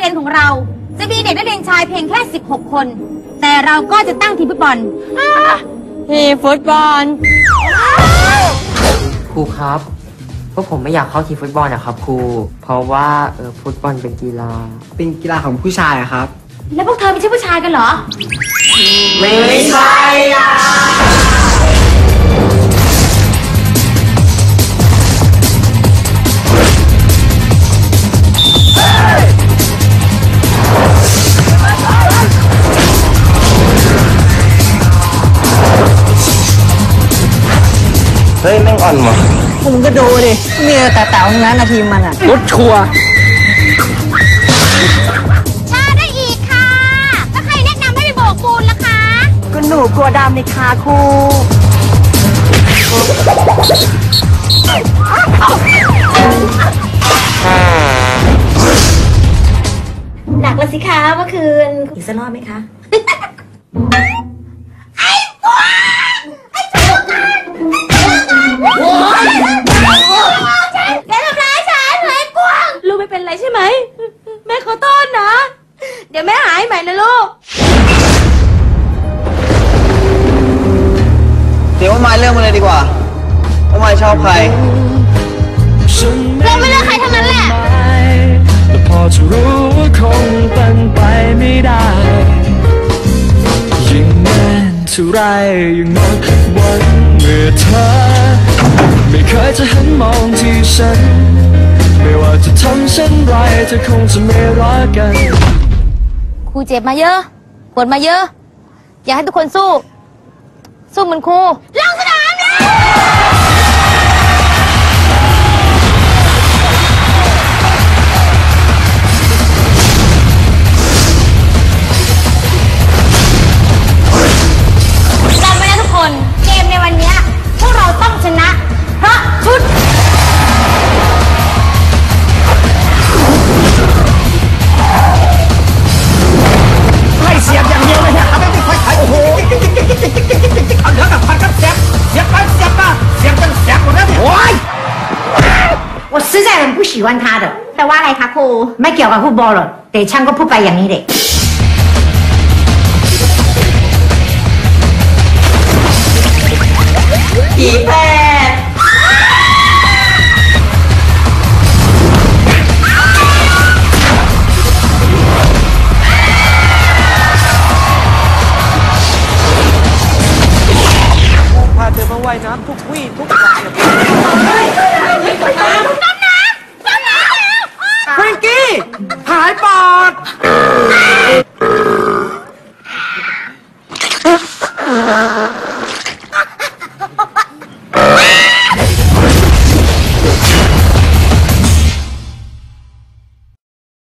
เรียนของเรา จะมีเด็กนักเรียนชายเพียงแค่ 16 คน แต่เราก็จะตั้งทีมฟุตบอลทีมฟุตบอล ครูครับ พวกผมไม่อยากเข้าทีมฟุตบอลนะครับครู เพราะว่าเออฟุตบอลเป็นกีฬา เป็นกีฬาของผู้ชายอะครับ แล้วพวกเธอไม่ใช่ผู้ชายกันเหรอ ไม่ใช่อะ อ่อนว่ะผมก็ดูดิมีแต่แต่ทั้งนั้นนะทีมมันอะรถชัวร์ชาได้อีกค่ะถ้าใครแนะนำให้ไปโบกปูนล่ะคะก็หนูกลัวดำในคาครูหนักแล้วสิคะเมื่อคืนอีกสักรอบไหมคะ ไม้เรื่องมาเลยดีกว่าว่าไม้ชอบใคร เราไม่เลือกใครทั้งนั้นแหละแต่พอจะรู้ว่าคงเป็นไปไม่ได้ ยิ่งนานเท่าไรยิ่งหมดหวังเมื่อเธอ ไม่เคยจะหันมองที่ฉัน ไม่ว่าจะทำเช่นไรเธอคงจะไม่รักกัน ครูเจ็บมาเยอะ ปวดมาเยอะ อยากให้ทุกคนสู้ สู้เหมือนครูลงสนา เพราะชุด ให้เสียบอย่างเดียวเลยนะเอาไม่ติดไฟไขโอ้โหเอาเนื้อกับพันกับเสียบเสียบไปเสียบมาเสียบจนเสียบหมดแล้วเนี่ยโอ้ย 我实在很不喜欢他的 แปลว่าอะไรคะครู ไม่เกี่ยวกับฟุตบอลหรอกแต่ช่างก็พูดไปอย่างนี้เด็ก ผีแพท ายน้ำทุกวี่ทุกวัน